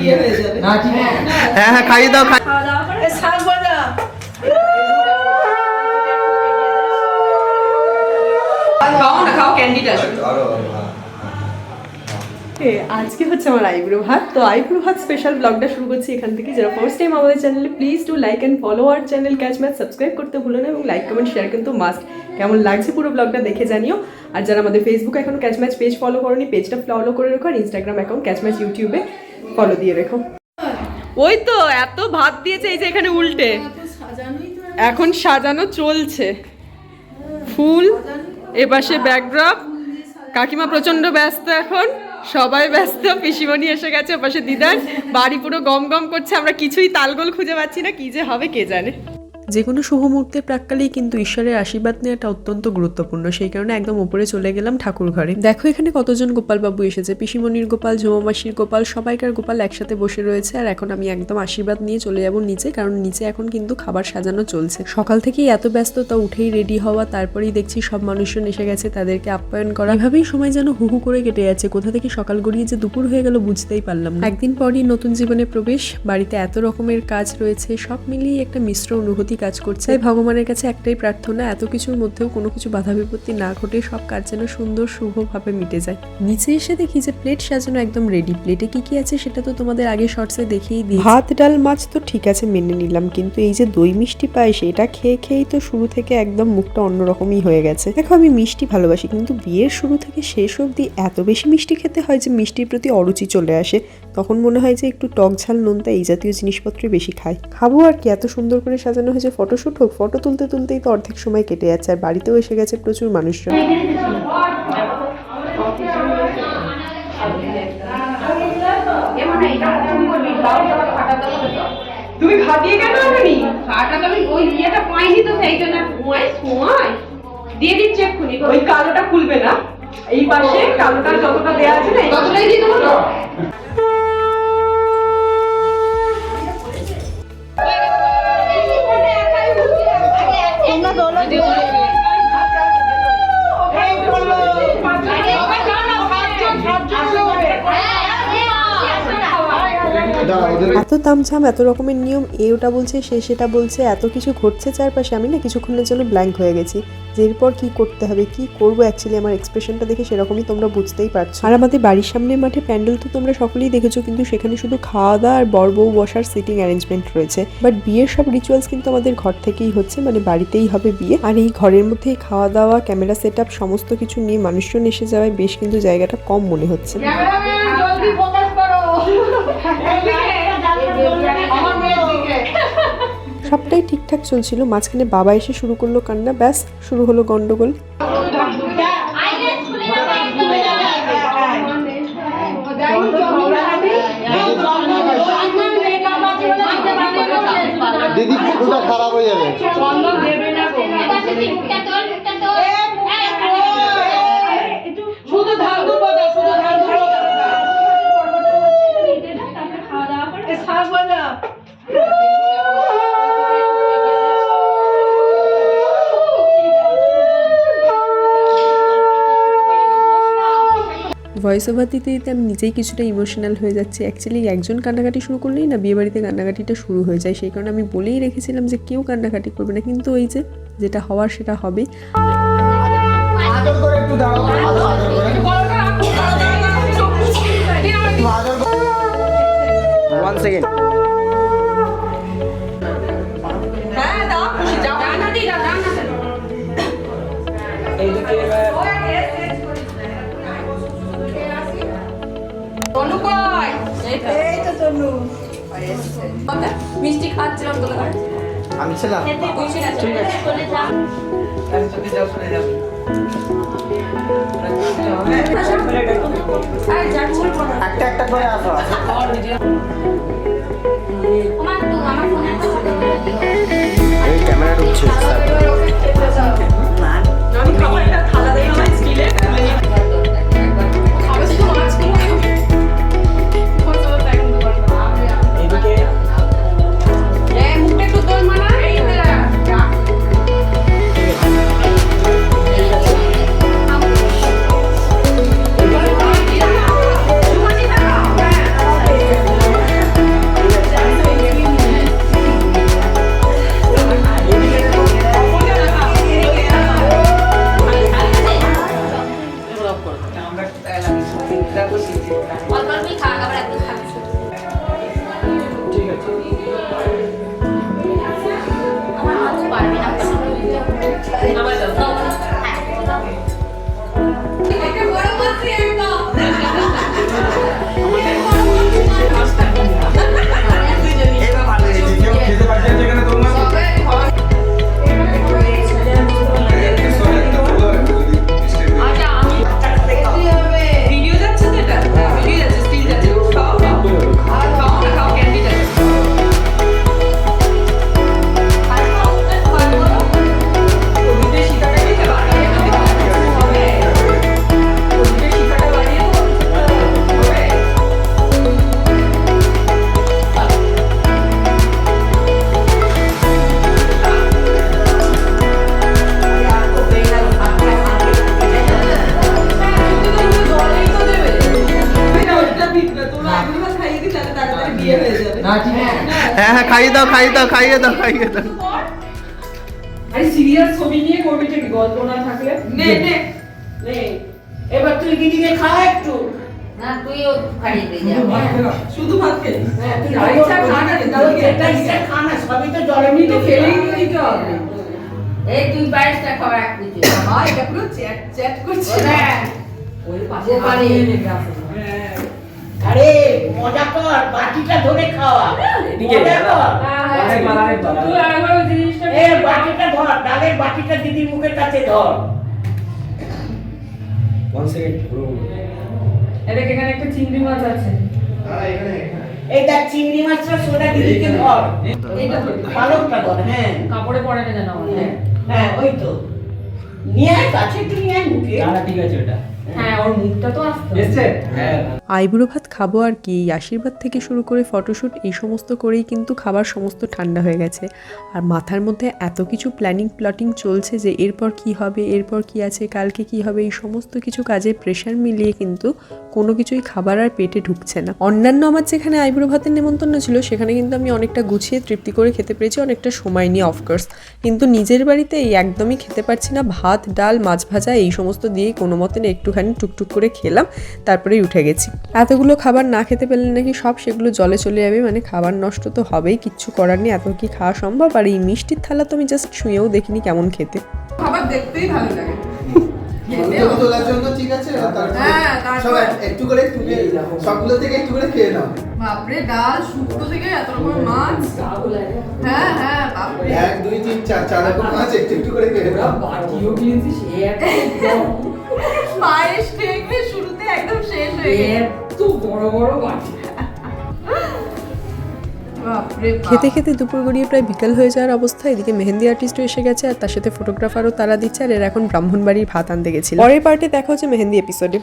বিয়ে হয়ে যাবে। হ্যাঁ হ্যাঁ খাইয়ে দাও খাই খাওয়া দাওয়া করে? শাক ভাজা খাও না খাও ক্যান্ডিটা এ, আজকে হচ্ছে আমার আইব্রো ভাত। তো আইব্রো ভাত স্পেশাল ব্লগটা শুরু করছি এখান থেকে। যারা ফার্স্ট টাইম আমাদের চ্যানেলে please to like and follow our channel catch match subscribe করতে ভুলো না এবং লাইক কমেন্ট শেয়ার কিন্তু মাস্ট কেমন লাগছে পুরো ব্লগটা দেখে জানিও। আর যারা আমাদের ফেসবুক এখনও ক্যাচ ম্যাচ পেজ ফলো করনি পেজটা ফলো করে রেখো। আর ইনস্টাগ্রাম অ্যাকাউন্ট ক্যাচ ম্যাচ ইউটিউবে ফলো দিয়ে রেখো। ওই তো এত ভাত দিয়েছে এই যে এখানে উল্টে। এখন সাজানো চলছে। ফুল এপাশে ব্যাকড্রপ কাকিমা প্রচণ্ড ব্যস্ত এখন। সবাই ব্যস্ত পিসিমণি এসে গেছে ওপাশে দিদার। বাড়ি পুরো গম গম করছে আমরা কিছুই তালগোল খুঁজে পাচ্ছি না কি যে হবে কে জানে। যে কোনো শুভ মুহূর্তের প্রাককালেই কিন্তু ঈশ্বরের আশীর্বাদ নেওয়াটা অত্যন্ত গুরুত্বপূর্ণ। সেই কারণে একদম উপরে চলে গেলাম ঠাকুর ঘরে। দেখো, এখানে কতজন গোপাল বাবু এসেছে। পিসিমণির গোপাল ঝুমামাসির গোপাল, সবাইকার গোপাল একসাথে বসে রয়েছে আর এখন আমি একদম আশীর্বাদ নিয়ে চলে যাব নিচে, কারণ নিচে এখন কিন্তু খাবার সাজানো চলছে। সকাল থেকেই এত ব্যস্ততা, উঠেই রেডি হওয়া, তারপরেই দেখছি সব মানুষজন এসে গেছে, তাদেরকে আপ্যায়ন করা। এভাবেই সময় যেন হু হু করে কেটে যাচ্ছে। কোথা থেকে সকাল গড়িয়ে যে দুপুর হয়ে গেল বুঝতেই পারলাম না। একদিন পরই নতুন জীবনে প্রবেশ, বাড়িতে এত রকমের কাজ রয়েছে, সব মিলিয়ে একটা মিশ্র অনুভূতি কাজ করছে। তাই ভগবানের কাছে একটাই প্রার্থনা, এত কিছুর মধ্যেও কোনো কিছু বাধা বিপত্তি না ঘটে, সব কাজ যেন সুন্দর, শুভভাবে মিটে যায়। নিচে এসে দেখি যে প্লেট সাজানো একদম রেডি প্লেটে কি কি আছে সেটা তো তোমাদের আগে শর্টসে দেখিয়ে দিই ভাত, ডাল, মাছ তো ঠিক আছে মেনে নিলাম, কিন্তু এই যে দই মিষ্টি পায় সেটা খেয়ে খেয়েই তো শুরু থেকে একদম মুখটা অন্যরকমই হয়ে গেছে। দেখো আমি মিষ্টি ভালোবাসি, কিন্তু বিয়ের শুরু থেকে শেষ অবধি এত বেশি মিষ্টি খেতে হয় যে মিষ্টির প্রতি অরুচি চলে আসে। তখন মনে হয় যে একটু টক ঝাল নোনতা এই জাতীয় জিনিসপত্রই বেশি খাই খাব আর কি, এত সুন্দর করে সাজানো হয়েছে ফটোশুট হোক ফটো তুলতে তুলতেই তো অর্ধেক সময় কেটে যাচ্ছে আর বাড়িতেও এসে গেছে প্রচুর মানুষজন। তুমি খাটিয়ে কেন খাটা তো আমি ওই ইয়েটা পাইনি তো সেই জন্য। সময় সময়। দিয়ে দিচ্ছি এক্ষুনি। ওই কালোটা খুলবে না? এই পাশে কালোটা যতটা দেয়া আছে না এই কতটাই দিয়ে দেবো এত তামঝাম, এত রকমের নিয়ম, এ ওটা বলছে, সে সেটা বলছে, এত কিছু ঘটছে চারপাশে, আমি না কিছুক্ষণের জন্য ব্ল্যাঙ্ক হয়ে গেছি। যে এরপর কি করতে হবে কি করব অ্যাকচুয়ালি আমার এক্সপ্রেশনটা দেখে সেরকমই তোমরা বুঝতেই পারছ। আর আমাদের বাড়ির সামনে মাঠে প্যান্ডেল তো তোমরা সকলেই দেখেছ কিন্তু সেখানে শুধু খাওয়া দাওয়া আর বর বউ বসার সিটিং অ্যারেঞ্জমেন্ট রয়েছে। বাট বিয়ের সব রিচুয়ালস কিন্তু আমাদের ঘর থেকেই হচ্ছে মানে বাড়িতেই হবে বিয়ে। আর এই ঘরের মধ্যেই খাওয়া দাওয়া ক্যামেরা সেট সমস্ত কিছু নিয়ে মানুষজন এসে যাওয়ায় বেশ কিন্তু জায়গাটা কম মনে হচ্ছে। জলদি ফোকাস করো। আমার মেয়ের দিকে। সবটাই ঠিকঠাক চলছিল। মাঝখানে বাবা এসে শুরু করল কান্না ব্যাস শুরু হলো গন্ডগোল। দিদি খারাপ হয়ে যাবে। ভয়েস ওভার দিতে দিতে আমি নিজেই কিছুটা ইমোশনাল হয়ে যাচ্ছি। অ্যাকচুয়ালি একজন কান্নাকাটি শুরু করলেই না বিয়েবাড়িতে কান্নাকাটিটা শুরু হয়ে যায়। সেই কারণে আমি বলেই রেখেছিলাম যে কেউ কান্নাকাটি করবে না। কিন্তু ওই যে যেটা হওয়ার সেটা হবে। এই তো তনু মিষ্টি খাচ্ছিলাম তোকে আমি ছিলাম। ঠিক আছে। আর একটা একটা করে আসো। ঠিক খাইয়ে দাও খাইয়ে দাও খাইয়ে দাও খাইয়ে দাও। আরে সিরিয়াস ছবি নিয়ে করবি ঠিক গল্প না থাকলে? নে নে। নে। এবার তুই দিদিকে খাওয়া একটু? না তুইও খাইয়ে ভাত খেলাম। শুধু ভাত খেলি হ্যাঁ তুই ইচ্ছা খা না, তাহলে এটা ইচ্ছা খা না সবই তো জলে এমনি তো ফেলেই দিতে হবে। এই তুই বাইশটা খাবার এক কিছু মা এটা পুরো চ্যাট চ্যাট করছে। ওই পাশে নিয়ে লেগে আছে। হ্যাঁ। আরে মজা কর বাটিটা ধরে খাওয়া। এদিকে মজা কর। আরেকবার, আরেকবার। তুই আরেকবার ওই জিনিসটা এ বাটিটা ধর ডালের বাটিটা দিদির মুখের কাছে ধর। এখানে একটা চিংড়ি মাছ আছে। এই দেখ চিংড়ি মাছটা সোনা দিদিকে ধর। এইটা। পালকটা ধর। হ্যাঁ। কাপড়ে পড়ে না জানো হ্যাঁ, হ্যাঁ ওই তো। নিয়ে আয় কাছে একটু নিয়ে আয় মুখে ঠিক আছে ওটা। হ্যাঁ? হ্যাঁ। আইবুড়ো ভাত খাব আর কি আশীর্বাদ থেকে শুরু করে ফটোশ্যুট এই সমস্ত করেই কিন্তু খাবার সমস্ত ঠান্ডা হয়ে গেছে আর মাথার মধ্যে এত কিছু প্ল্যানিং প্লটিং চলছে যে এরপর কি হবে এরপর কি আছে কালকে কি হবে এই সমস্ত কিছু কাজে প্রেশার মিলিয়ে কিন্তু কোনো কিছুই খাবার আর পেটে ঢুকছে না অন্যান্য আমার যেখানে আইবুড়ো ভাতের নেমন্তন্ন ছিল সেখানে কিন্তু আমি অনেকটা গুছিয়ে তৃপ্তি করে খেতে পেরেছি অনেকটা সময় নিয়ে অফকোর্স কিন্তু নিজের বাড়িতে এই একদমই খেতে পারছি না ভাত ডাল মাছ ভাজা এই সমস্ত দিয়েই কোনো মতেন একটুখানি টুকটুক করে খেলাম তারপরেই উঠে গেছি। এতগুলো খাবার না খেতে পেলে নাকি সব সেগুলো জলে চলে যাবে মানে খাবার নষ্ট তো হবেই কিচ্ছু করার নেই এত কি খাওয়া সম্ভব? আর এই মিষ্টির থালা তো আমি জাস্ট ছুঁয়েও দেখিনি কেমন খেতে। খাবার দেখতেই ভালো লাগে। তোলার জন্য ঠিক আছে আর তারপরে হ্যাঁ, সব একটু করে সবগুলো থেকে একটু করে খেয়ে নাও। বাপরে ডাল শুক্তো থেকে এত রকম মাছ? হ্যাঁ হ্যাঁ বাপরে। এক দুই তিন চার চার রকম মাছ একটু একটু করে খেয়ে নাও। বাটিও কিনেছিস পায়েস শুরুতে একদম শেষ হয়ে গেছে। এত বড় বড় বাটি খেতে খেতে দুপুর গড়িয়ে প্রায় বিকাল হয়ে যাওয়ার অবস্থা। এদিকে মেহেন্দি আর্টিস্টও এসে গেছে আর তার সাথে ফটোগ্রাফারও তারা দিচ্ছে আর এর এখন ব্রাহ্মণবাড়ির ভাত আনতে গেছিল। পরের পার্টে দেখা হচ্ছে মেহেন্দি এপিসোডে